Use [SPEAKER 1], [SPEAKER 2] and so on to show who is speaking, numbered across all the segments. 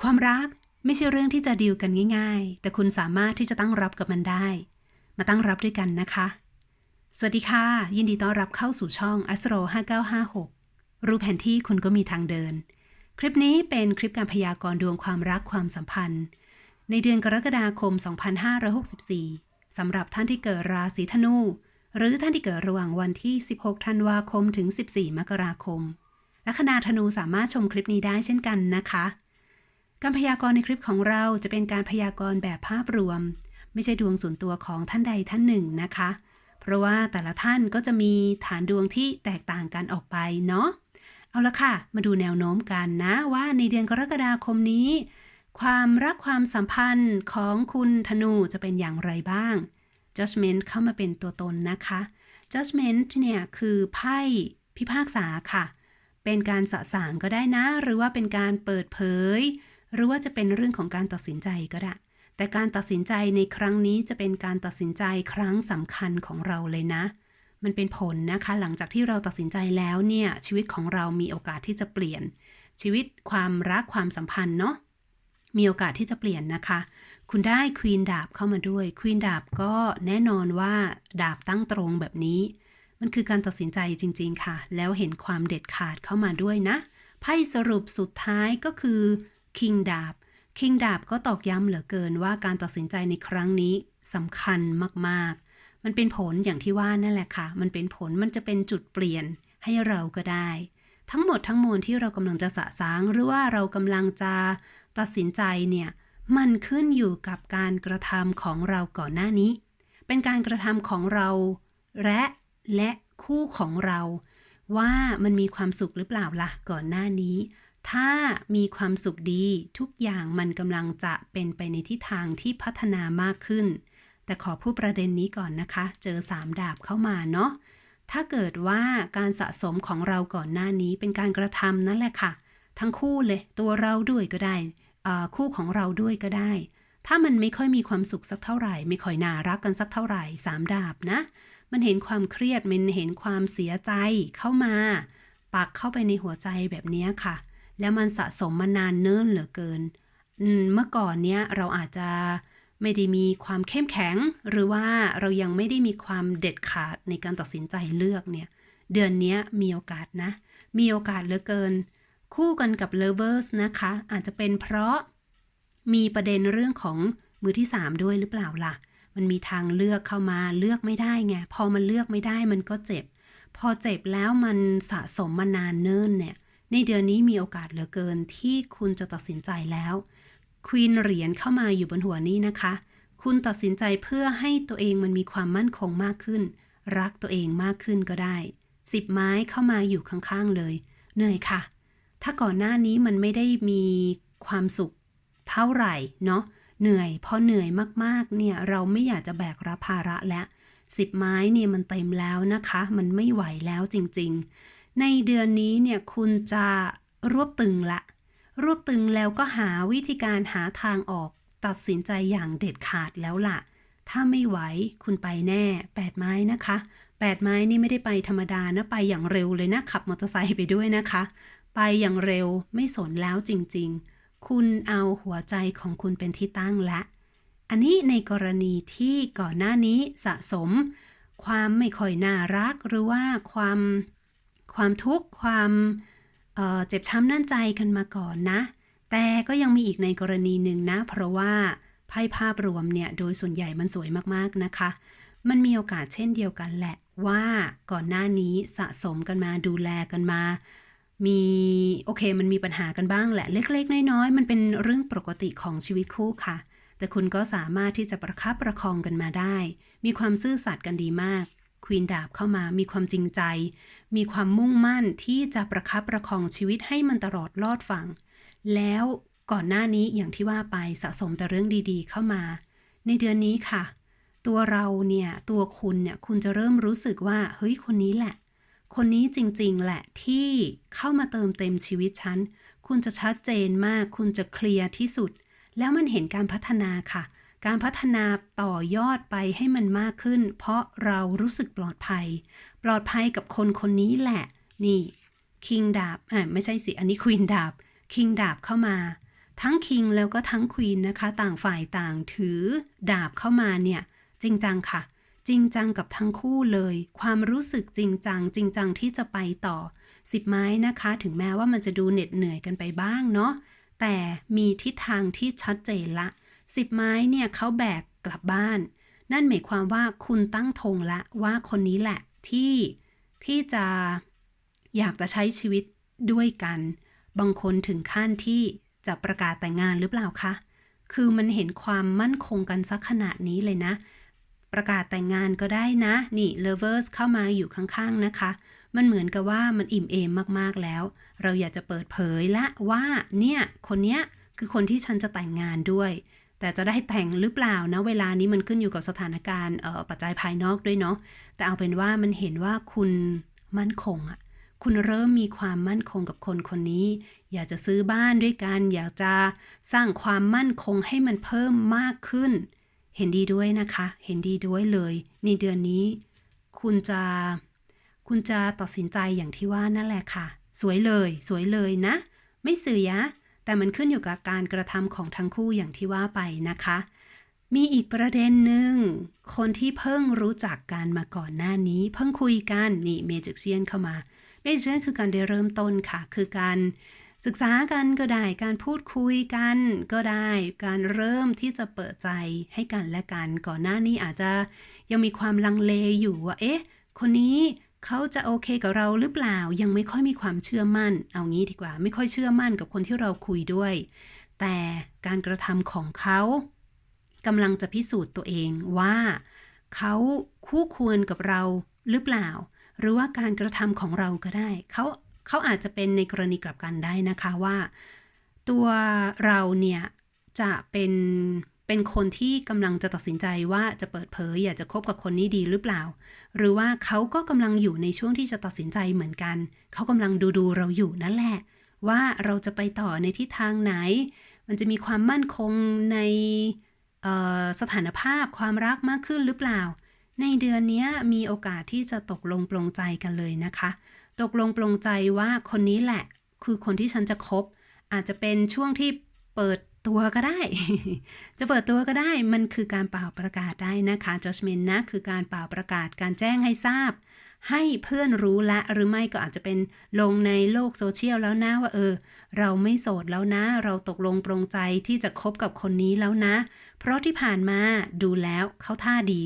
[SPEAKER 1] ความรักไม่ใช่เรื่องที่จะดีลกันง่ายๆ แต่คุณสามารถที่จะตั้งรับกับมันได้ มาตั้งรับด้วยกันนะคะ สวัสดีค่ะ ยินดีต้อนรับเข้าสู่ช่อง Astro 5956 รู้แผนที่คุณก็มีทางเดิน คลิปนี้เป็นคลิปการพยากรณ์ดวงความรักความสัมพันธ์ ในเดือนกรกฎาคม 2564 สำหรับท่านที่เกิดราศีธนู หรือท่านที่เกิดระหว่างวันที่ 16 ธันวาคม ถึง 14 มกราคมและคณาธนูสามารถชมคลิปนี้ได้เช่นกันนะคะ การพยากรณ์ในคลิปของเราจะเป็นการพยากรณ์แบบภาพรวม ไม่ใช่ดวงส่วนตัวของท่านใดท่านหนึ่งนะคะ เพราะว่าแต่ละท่านก็จะมีฐานดวงที่แตกต่างกันออกไปเนาะเอาละค่ะ มาดูแนวโน้มกันนะว่าในเดือนกรกฎาคมนี้ ความรักความสัมพันธ์ของคุณธนูจะเป็นอย่างไรบ้าง judgment เข้ามาเป็นตัวตนนะคะ judgment เนี่ยคือไพ่พิพากษาค่ะ เป็นการสะสางก็ได้นะ หรือว่าเป็นการเปิดเผย หรือว่าจะเป็นเรื่องของการตัดสินใจก็ได้ แต่การตัดสินใจในครั้งนี้จะเป็นการตัดสินใจครั้งสำคัญของเราเลยนะ มันเป็นผลนะคะ หลังจากที่เราตัดสินใจแล้วเนี่ยชีวิตของเรามีโอกาสที่จะเปลี่ยน ชีวิตความรักความสัมพันธ์เนาะมีโอกาสที่จะเปลี่ยนนะคะ คุณได้ควีนดาบเข้ามาด้วยควีนดาบก็แน่นอนว่าดาบตั้งตรงแบบนี้ มันคือการตัดสินใจจริง ๆ ค่ะ แล้วเห็นความเด็ดขาดเข้ามาด้วยนะ ไพ่สรุปสุดท้ายก็คือ คิงดาบคิงดาบก็ตอกย้ำเหลือเกินว่าการตัดสินใจในครั้งนี้สำคัญมากๆ มันเป็นผลอย่างที่ว่านั่นแหละค่ะ มันเป็นผลมันจะเป็นจุดเปลี่ยนให้เราก็ได้ ทั้งหมดทั้งมวลที่เรากำลังจะสะสางหรือว่าเรากำลังจะตัดสินใจเนี่ยมันขึ้นอยู่กับการกระทำของเราก่อนหน้านี้ เป็นการกระทำของเราและและคู่ของเรา ว่ามันมีความสุขหรือเปล่าล่ะก่อนหน้านี้ ถ้ามีความสุขดีทุกอย่างมันกำลังจะเป็นไปในทิศทางที่พัฒนามากขึ้น แต่ขอพูดประเด็นนี้ก่อนนะคะ เจอสามดาบเข้ามาเนาะถ้าเกิดว่าการสะสมของเราก่อนหน้านี้เป็นการกระทำนั่นแหละค่ะ ทั้งคู่เลย ตัวเราด้วยก็ได้ คู่ของเราด้วยก็ได้ ถ้ามันไม่ค่อยมีความสุขสักเท่าไหร่ ไม่ค่อยน่ารักกันสักเท่าไหร่สามดาบนะ มันเห็นความเครียดมันเห็นความเสียใจเข้ามา ปักเข้าไปในหัวใจแบบนี้ค่ะ แล้วมันสะสมมานานเนิ่นเหลือเกิน เมื่อก่อนเนี้ยเราอาจจะไม่ได้มีความเข้มแข็ง หรือว่าเรายังไม่ได้มีความเด็ดขาดในการตัดสินใจเลือกเนี่ยเดือนนี้มีโอกาสนะ มีโอกาสเหลือเกิน คู่กันกับ lovers นะคะ อาจจะเป็นเพราะมีประเด็นเรื่องของมือที่ 3 ด้วยหรือเปล่าล่ะ มันมีทางเลือกเข้ามาเลือกไม่ได้ไง พอมันเลือกไม่ได้มันก็เจ็บ พอเจ็บแล้วมันสะสมมานานเนิ่นเนี่ย ในเดือนนี้มีโอกาสเหลือเกินที่คุณจะตัดสินใจแล้วควีนเหรียญเข้ามาอยู่บนหัวนี้นะคะ คุณตัดสินใจเพื่อให้ตัวเองมันมีความมั่นคงมากขึ้น รักตัวเองมากขึ้นก็ได้สิบไม้เข้ามาอยู่ข้างๆเลย เหนื่อยค่ะ ถ้าก่อนหน้านี้มันไม่ได้มีความสุขเท่าไหร่เนาะเหนื่อยพอเหนื่อยมากๆ เนี่ยเราไม่อยากจะแบกรับภาระแล้วสิบไม้เนี่ยมันเต็มแล้วนะคะ มันไม่ไหวแล้วจริงๆ ในเดือนนี้เนี่ยคุณจะรวบตึงละ รวบตึงแล้วก็หาวิธีการหาทางออกตัดสินใจอย่างเด็ดขาดแล้วล่ะ ถ้าไม่ไหวคุณไปแน่แปดไม้นะคะแปดไม้นี่ไม่ได้ไปธรรมดานะไปอย่างเร็วเลยนะขับมอเตอร์ไซค์ไปด้วยนะคะ ไปอย่างเร็วไม่สนแล้วจริงๆ คุณเอาหัวใจของคุณเป็นที่ตั้งละ อันนี้ในกรณีที่ก่อนหน้านี้สะสม ความไม่ค่อยน่ารักหรือว่าความ ความทุกข์ความเเจ็บช้ำนั่นใจกันมาก่อนนะ แต่ก็ยังมีอีกในกรณีหนึ่งนะ เพราะว่าไพ่ภาพรวมเนี่ยโดยส่วนใหญ่มันสวยมากๆนะคะ มันมีโอกาสเช่นเดียวกันแหละว่าก่อนหน้านี้สะสมกันมาดูแลกันมา มีโอเคมันมีปัญหากันบ้างแหละ เล็กๆ น้อยๆ มันเป็นเรื่องปกติของชีวิตคู่ค่ะ แต่คุณก็สามารถที่จะประคับประคองกันมาได้ มีความซื่อสัตย์กันดีมาก ควีนดาบเข้ามามีความจริงใจ มีความมุ่งมั่นที่จะประคับประคองชีวิตให้มันตลอดลอดฝั่ง แล้วก่อนหน้านี้อย่างที่ว่าไปสะสมแต่เรื่องดีๆ เข้ามา ในเดือนนี้ค่ะ ตัวเราเนี่ยตัวคุณเนี่ยคุณจะเริ่มรู้สึกว่าเฮ้ยคนนี้แหละ คนนี้จริงๆแหละที่เข้ามาเติมเต็มชีวิตฉัน คุณจะชัดเจนมาก คุณจะเคลียร์ที่สุด แล้วมันเห็นการพัฒนาค่ะ การพัฒนาต่อยอดไปให้มันมากขึ้น เพราะเรารู้สึกปลอดภัย ปลอดภัยกับคนคนนี้แหละ นี่คิงดาบอ่าไม่ใช่สิ อันนี้ควีนดาบคิงดาบเข้ามา ทั้งคิงแล้วก็ทั้งควีนนะคะ ต่างฝ่ายต่างถือดาบเข้ามาเนี่ย จริงจังค่ะ จริงจังกับทั้งคู่เลย ความรู้สึกจริงจัง จริงจังที่จะไปต่อสิบไม้นะคะ ถึงแม้ว่ามันจะดูเหน็ดเหนื่อยกันไปบ้างเนาะแต่มีทิศทางที่ชัดเจนละ สิบไม้เนี่ยเขาแบกกลับบ้าน นั่นหมายความว่าคุณตั้งธงละว่าคนนี้แหละที่ที่จะอยากจะใช้ชีวิตด้วยกัน บางคนถึงขั้นที่จะประกาศแต่งงานหรือเปล่าคะ คือมันเห็นความมั่นคงกันสักขนาดนี้เลยนะ ประกาศแต่งงานก็ได้นะ นี่ lovers เข้ามาอยู่ข้างๆนะคะ มันเหมือนกับว่ามันอิ่มเอมมากๆแล้ว เราอยากจะเปิดเผยละว่าเนี่ยคนเนี้ยคือคนที่ฉันจะแต่งงานด้วย แต่จะได้แต่งหรือเปล่านะเวลานี้มันขึ้นอยู่กับสถานการณ์ปัจจัยภายนอกด้วยเนาะแต่เอาเป็นว่ามันเห็นว่าคุณมั่นคงอะคุณเริ่มมีความมั่นคงกับคนคนนี้ อยากจะซื้อบ้านด้วยกัน อยากจะสร้างความมั่นคงให้มันเพิ่มมากขึ้น เห็นดีด้วยนะคะ เห็นดีด้วยเลย ในเดือนนี้ คุณจะคุณจะตัดสินใจอย่างที่ว่านั่นแหละค่ะ สวยเลย สวยเลยนะ ไม่เสีย แต่มันขึ้นอยู่กับการกระทำของทั้งคู่อย่างที่ว่าไปนะคะ มีอีกประเด็นหนึ่ง คนที่เพิ่งรู้จักกันมาก่อนหน้านี้ เพิ่งคุยกันนี่เมจิกเซียนเข้ามาเมจิกเซียนคือการได้เริ่มต้นค่ะ คือการศึกษากันก็ได้ การพูดคุยกันก็ได้ การเริ่มที่จะเปิดใจให้กันและกัน ก่อนหน้านี้อาจจะยังมีความลังเลอยู่ว่า เอ๊ะ คนนี้ เขาจะโอเคกับเราหรือเปล่ายังไม่ค่อยมีความเชื่อมั่น เอางี้ดีกว่าไม่ค่อยเชื่อมั่นกับคนที่เราคุยด้วย แต่การกระทำของเขากำลังจะพิสูจน์ตัวเองว่า เขาคู่ควรกับเราหรือเปล่า หรือว่าการกระทำของเราก็ได้เขาเขาอาจจะเป็นในกรณีกลับกันได้นะคะว่า ตัวเราเนี่ยจะเป็น เป็นคนที่กำลังจะตัดสินใจว่าจะเปิดเผยอยากจะคบกับคนนี้ดีหรือเปล่า หรือว่าเขาก็กำลังอยู่ในช่วงที่จะตัดสินใจเหมือนกัน เขากำลังดูดูเราอยู่นั่นแหละ ว่าเราจะไปต่อในทิศทางไหน มันจะมีความมั่นคงในสถานภาพความรักมากขึ้นหรือเปล่า ในเดือนนี้มีโอกาสที่จะตกลงปลงใจกันเลยนะคะ ตกลงปลงใจว่าคนนี้แหละ คือคนที่ฉันจะคบ อาจจะเป็นช่วงที่เปิด ตัวก็ได้ จะเปิดตัวก็ได้ มันคือการเป่าประกาศได้นะคะ judgment นะ คือการเป่าประกาศ การแจ้งให้ทราบ ให้เพื่อนรู้ละ หรือไม่ก็อาจจะเป็นลงในโลกโซเชียลแล้วนะว่าเออ เราไม่โสดแล้วนะ เราตกลงปรงใจที่จะคบกับคนนี้แล้วนะ เพราะที่ผ่านมาดูแล้วเข้าท่าดี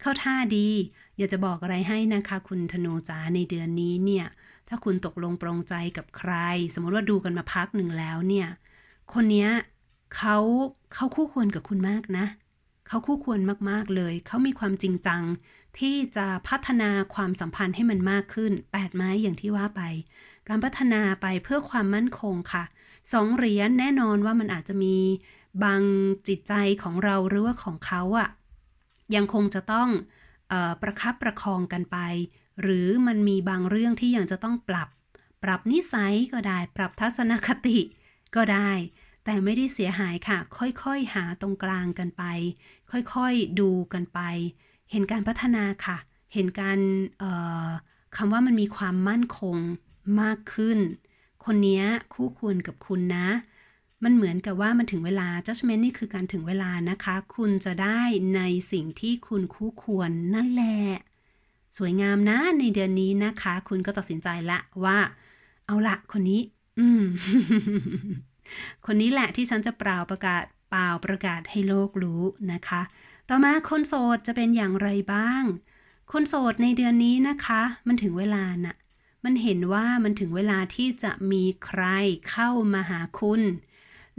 [SPEAKER 1] เข้าท่าดี อยากจะบอกอะไรให้นะคะ คุณธนูจ๋าในเดือนนี้เนี่ย ถ้าคุณตกลงปรงใจกับใคร สมมติว่าดูกันมาพักหนึ่งแล้วเนี่ย คนเนี้ยเขาเขาคู่ควรกับคุณมากนะ เขาคู่ควรมากๆเลย เขามีความจริงจัง ที่จะพัฒนาความสัมพันธ์ให้มันมากขึ้น8ไม้อย่างที่ว่าไป การพัฒนาไปเพื่อความมั่นคงค่ะสองเหรียญแน่นอนว่ามันอาจจะมีบางจิตใจของเราหรือว่าของเขาอะยังคงจะต้องออประคับประคองกันไป หรือมันมีบางเรื่องที่ยังจะต้องปรับ ปรับนิสัยก็ได้ ปรับทัศนคติ ก็ได้ แต่ไม่ได้เสียหายค่ะ ค่อยๆ หาตรงกลางกันไป ค่อยๆ ดูกันไป เห็นการพัฒนาค่ะ เห็นการคำว่ามันมีความมั่นคงมากขึ้น คนนี้คู่ควรกับคุณนะ มันเหมือนกับว่ามันถึงเวลา judgment นี่คือการถึงเวลานะคะ คุณจะได้ในสิ่งที่คุณคู่ควรนั่นแหละ สวยงามนะในเดือนนี้นะคะ คุณก็ตัดสินใจละว่า เอาละคนนี้ อืม คนนี้แหละที่ฉันจะเปล่าประกาศเปล่าประกาศให้โลกรู้นะคะ ต่อมาคนโสดจะเป็นอย่างไรบ้าง คนโสดในเดือนนี้นะคะ มันถึงเวลาน่ะมันเห็นว่ามันถึงเวลาที่จะมีใครเข้ามาหาคุณ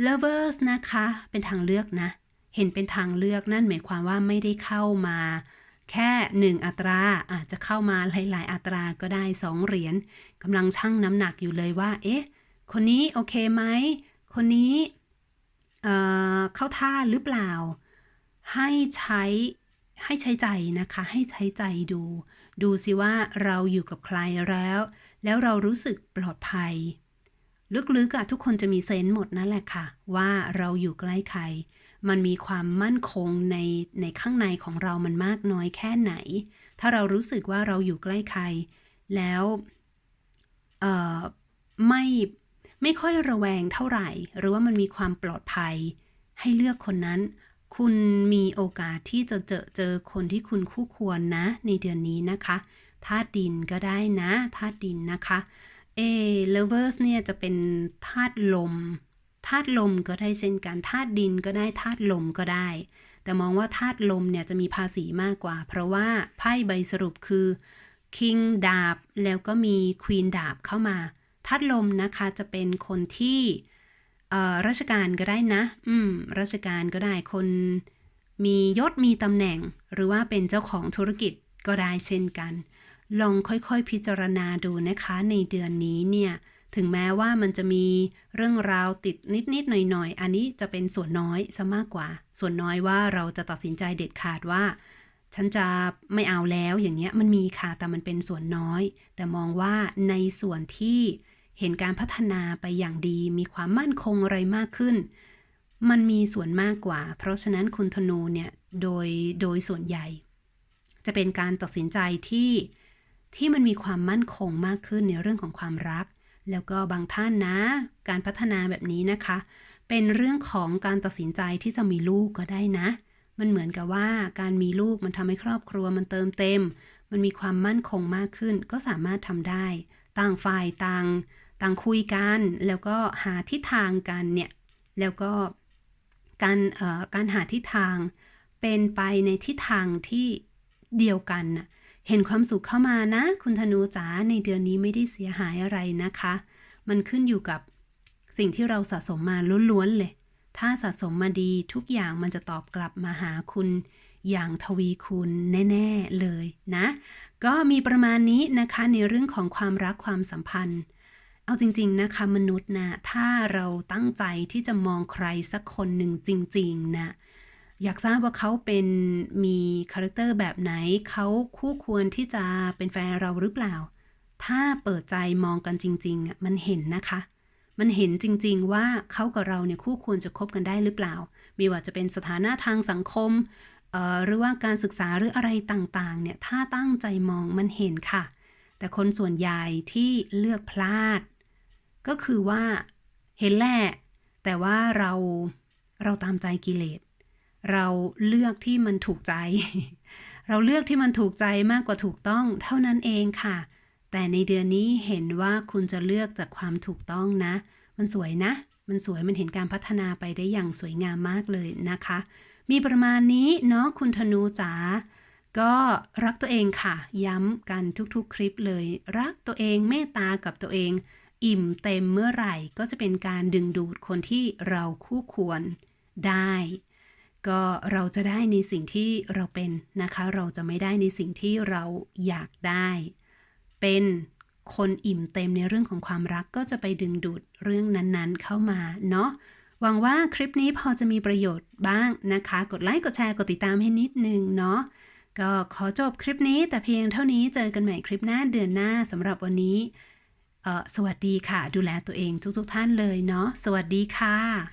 [SPEAKER 1] lovers นะคะ เป็นทางเลือกนะ เห็นเป็นทางเลือกนั่นหมายความว่าไม่ได้เข้ามา แค่หนึ่งอัตรา อาจจะเข้ามาหลายๆ อัตราก็ได้สองเหรียญกำลังชั่งน้ำหนักอยู่เลยว่า เอ๊ะ คนนี้โอเคไหม คนนี้เเข้าท่าหรือเปล่า ให้ใช้ให้ใช้ใจนะคะ ให้ใช้ใจดู ดูสิว่าเราอยู่กับใครแล้ว แล้วเรารู้สึกปลอดภัย ลึกๆอะทุกคนจะมีเซนส์หมดนั่นแหละค่ะ ว่าเราอยู่ใกล้ใคร มันมีความมั่นคงในในข้างในของเรามันมากน้อยแค่ไหน ถ้าเรารู้สึกว่าเราอยู่ใกล้ใคร แล้วไม่ ไม่ค่อยระแวงเท่าไหร่ หรือว่ามันมีความปลอดภัย ให้เลือกคนนั้น คุณมีโอกาสที่จะเจอเจอคนที่คุณคู่ควรนะ ในเดือนนี้นะคะธาตุดินก็ได้นะธาตุดินนะคะเอเลเวอร์สเนี่ยจะเป็นธาตุลมธาตุลมก็ได้เช่นกันธาตุดินก็ได้ธาตุลมก็ได้ แต่มองว่าธาตุลมเนี่ยจะมีภาษีมากกว่า เพราะว่าไพ่ใบสรุปคือคิงดาบแล้วก็มีควีนดาบเข้ามา ธาตุลมนะคะจะเป็นคนที่ราชการก็ได้นะ อืม ราชการก็ได้คนมียศมีตำแหน่ง หรือว่าเป็นเจ้าของธุรกิจก็ได้เช่นกัน ลองค่อยๆพิจารณาดูนะคะในเดือนนี้เนี่ย ถึงแม้ว่ามันจะมีเรื่องราวติดนิดๆหน่อยๆ อันนี้จะเป็นส่วนน้อยซะมากกว่า ส่วนน้อยว่าเราจะตัดสินใจเด็ดขาดว่า ฉันจะไม่เอาแล้วอย่างเงี้ยมันมีค่ะแต่มันเป็นส่วนน้อย แต่มองว่าในส่วนที่ เห็นการพัฒนาไปอย่างดีมีความมั่นคงอะไรมากขึ้น มันมีส่วนมากกว่า เพราะฉะนั้นคุณธนูเนี่ยโดยโดยส่วนใหญ่ จะเป็นการตัดสินใจที่ที่มันมีความมั่นคงมากขึ้นในเรื่องของความรัก แล้วก็บางท่านนะ การพัฒนาแบบนี้นะคะ เป็นเรื่องของการตัดสินใจที่จะมีลูกก็ได้นะ มันเหมือนกับว่าการมีลูกมันทำให้ครอบครัวมันเติมเต็ม มันมีความมั่นคงมากขึ้นก็สามารถทำได้ ต่างฝ่ายต่างต่างคุยกัน แล้วก็หาทิศทางกันเนี่ย แล้วก็การเอ่อการหาทิศทางเป็นไปในทิศทางที่เดียวกันน่ะเห็นความสุขเข้ามานะ คุณธนูจ๋าในเดือนนี้ไม่ได้เสียหายอะไรนะคะ มันขึ้นอยู่กับสิ่งที่เราสะสมมาล้วนๆเลย ถ้าสะสมมาดีทุกอย่างมันจะตอบกลับมาหาคุณอย่างทวีคูณแน่ ๆ เลยนะ ก็มีประมาณนี้นะคะในเรื่องของความรักความสัมพันธ์ เอาจริง ๆ นะคะมนุษย์นะ ถ้าเราตั้งใจที่จะมองใครสักคนหนึ่งจริง ๆ นะ อยากทราบว่าเขาเป็นมีคาแรคเตอร์แบบไหน เขาคู่ควรที่จะเป็นแฟนเราหรือเปล่า ถ้าเปิดใจมองกันจริงๆอะมันเห็นนะคะ มันเห็นจริง ๆ ว่าเขากับเราเนี่ยคู่ควรจะคบกันได้หรือเปล่าไม่ว่าจะเป็นสถานะทางสังคมเอ่อหรือว่าการศึกษาหรืออะไรต่างๆ เนี่ย ถ้าตั้งใจมองมันเห็นค่ะ แต่คนส่วนใหญ่ที่เลือกพลาด ก็คือว่าเห็นแหละแต่ว่าเราเราตามใจกิเลส เราเลือกที่มันถูกใจ เราเลือกที่มันถูกใจมากกว่าถูกต้องเท่านั้นเองค่ะ แต่ในเดือนนี้เห็นว่าคุณจะเลือกจากความถูกต้องนะ มันสวยนะ มันสวยมันเห็นการพัฒนาไปได้อย่างสวยงามมากเลยนะคะ มีประมาณนี้เนาะคุณธนูจ๋าก็รักตัวเองค่ะ ย้ำกันทุกๆ คลิปเลย รักตัวเองเมตตากับตัวเอง อิ่มเต็มเมื่อไหร่ก็จะเป็นการดึงดูดคนที่เราคู่ควรได้ ก็เราจะได้ในสิ่งที่เราเป็นนะคะ เราจะไม่ได้ในสิ่งที่เราอยากได้ เป็นคนอิ่มเต็มในเรื่องของความรักก็จะไปดึงดูดเรื่องนั้นๆ เข้ามาเนาะหวังว่าคลิปนี้พอจะมีประโยชน์บ้างนะคะ กดไลค์กดแชร์กดติดตามให้นิดนึงเนาะก็ขอจบคลิปนี้แต่เพียงเท่านี้เจอกันใหม่คลิปหน้าเดือนหน้าสำหรับวันนี้สวัสดีค่ะ ดูแลตัวเองทุกๆท่านเลยเนาะสวัสดีค่ะ